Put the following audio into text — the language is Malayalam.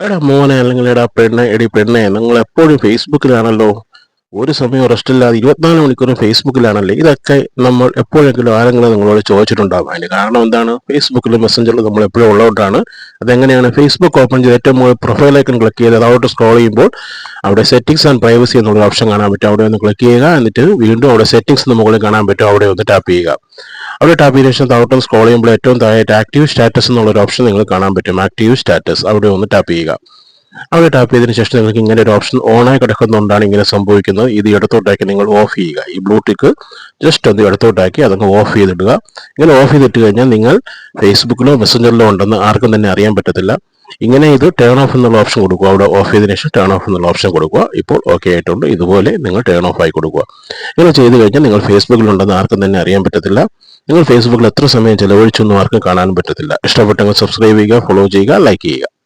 എടാ മോനെ അല്ലെങ്കിൽ എടാ പെണ്ണെ എടി പെണ്ണെ നിങ്ങൾ എപ്പോഴും ഫേസ്ബുക്കിലാണല്ലോ. ഒരു സമയം റെസ്റ്റ് ഇല്ലാതെ ഇരുപത്തിനാല് മണിക്കൂറും ഫേസ്ബുക്കിലാണല്ലേ? ഇതൊക്കെ നമ്മൾ എപ്പോഴെങ്കിലും ആരെങ്കിലും നിങ്ങളോട് ചോദിച്ചിട്ടുണ്ടാകും അതിന് കാരണം എന്താണ്? ഫേസ്ബുക്കിൽ മെസ്സഞ്ചറിലും നമ്മൾ എപ്പോഴും ഉള്ളതുകൊണ്ടാണ്. അതെങ്ങനെയാണ്? ഫേസ്ബുക്ക് ഓപ്പൺ ചെയ്ത് ഏറ്റവും മുകളിൽ പ്രൊഫൈൽ ഐക്കൺ ക്ലിക്ക് ചെയ്ത് അതോട്ട് സ്ക്രോൾ ചെയ്യുമ്പോൾ അവിടെ സെറ്റിംഗ്സ് ആൻഡ് പ്രൈവസി എന്നുള്ള ഓപ്ഷൻ കാണാൻ പറ്റും. അവിടെ ഒന്ന് ക്ലിക്ക് ചെയ്യുക എന്നിട്ട് വീണ്ടും അവിടെ സെറ്റിംഗ്സ് മുകളിൽ കാണാൻ പറ്റും. അവിടെ ഒന്ന് ടാപ്പ് ചെയ്യുക. അവിടെ ടാപ്പ് ചെയ്ത ശേഷം താഴോട്ടും സ്ക്രോൾ ചെയ്യുമ്പോൾ ഏറ്റവും താഴെയായിട്ട് ആക്റ്റീവ് സ്റ്റാറ്റസ് എന്നുള്ള ഒരു ഓപ്ഷൻ നിങ്ങൾ കാണാൻ പറ്റും. ആക്റ്റീവ് സ്റ്റാറ്റസ് അവിടെ ഒന്ന് ടാപ്പ് ചെയ്യുക. അവിടെ ടാപ്പ് ചെയ്തതിനു ശേഷം നിങ്ങൾക്ക് ഇങ്ങനെ ഒരു ഓപ്ഷൻ ഓണായി കിടക്കുന്നതുകൊണ്ടാണ് ഇങ്ങനെ സംഭവിക്കുന്നത്. ഇത് ഇടത്തോട്ടാക്കി നിങ്ങൾ ഓഫ് ചെയ്യുക. ഈ ബ്ലൂടിക്ക് ജസ്റ്റ് ഒന്ന് ഇടത്തോട്ടാക്കി അതങ്ങ് ഓഫ് ചെയ്തിടുക. ഇങ്ങനെ ഓഫ് ചെയ്തിട്ട് കഴിഞ്ഞാൽ നിങ്ങൾ ഫേസ്ബുക്കിലോ മെസ്സഞ്ചറിലോ ഉണ്ടെന്ന് ആർക്കും തന്നെ അറിയാൻ പറ്റത്തില്ല. ഇങ്ങനെ ഇത് ടേൺ ഓഫ് എന്നുള്ള ഓപ്ഷൻ കൊടുക്കുക. അവിടെ ഓഫ് ചെയ്തതിനു ശേഷം ടേൺ ഓഫ് എന്നുള്ള ഓപ്ഷൻ കൊടുക്കുക. ഇപ്പോൾ ഓക്കെ ആയിട്ടുണ്ട്. ഇതുപോലെ നിങ്ങൾ ടേൺ ഓഫ് ആയി കൊടുക്കുക. ഇങ്ങനെ ചെയ്ത് കഴിഞ്ഞാൽ നിങ്ങൾ ഫേസ്ബുക്കിലുണ്ടെന്ന് ആർക്കും തന്നെ അറിയാൻ പറ്റത്തില്ല. നിങ്ങൾ ഫേസ്ബുക്കിൽ എത്ര സമയം ചെലവഴിച്ചൊന്നും ആർക്കും കാണാൻ പറ്റത്തില്ല. ഇഷ്ടപ്പെട്ടെങ്കിൽ സബ്സ്ക്രൈബ് ചെയ്യുക ഫോളോ ചെയ്യുക ലൈക്ക് ചെയ്യുക.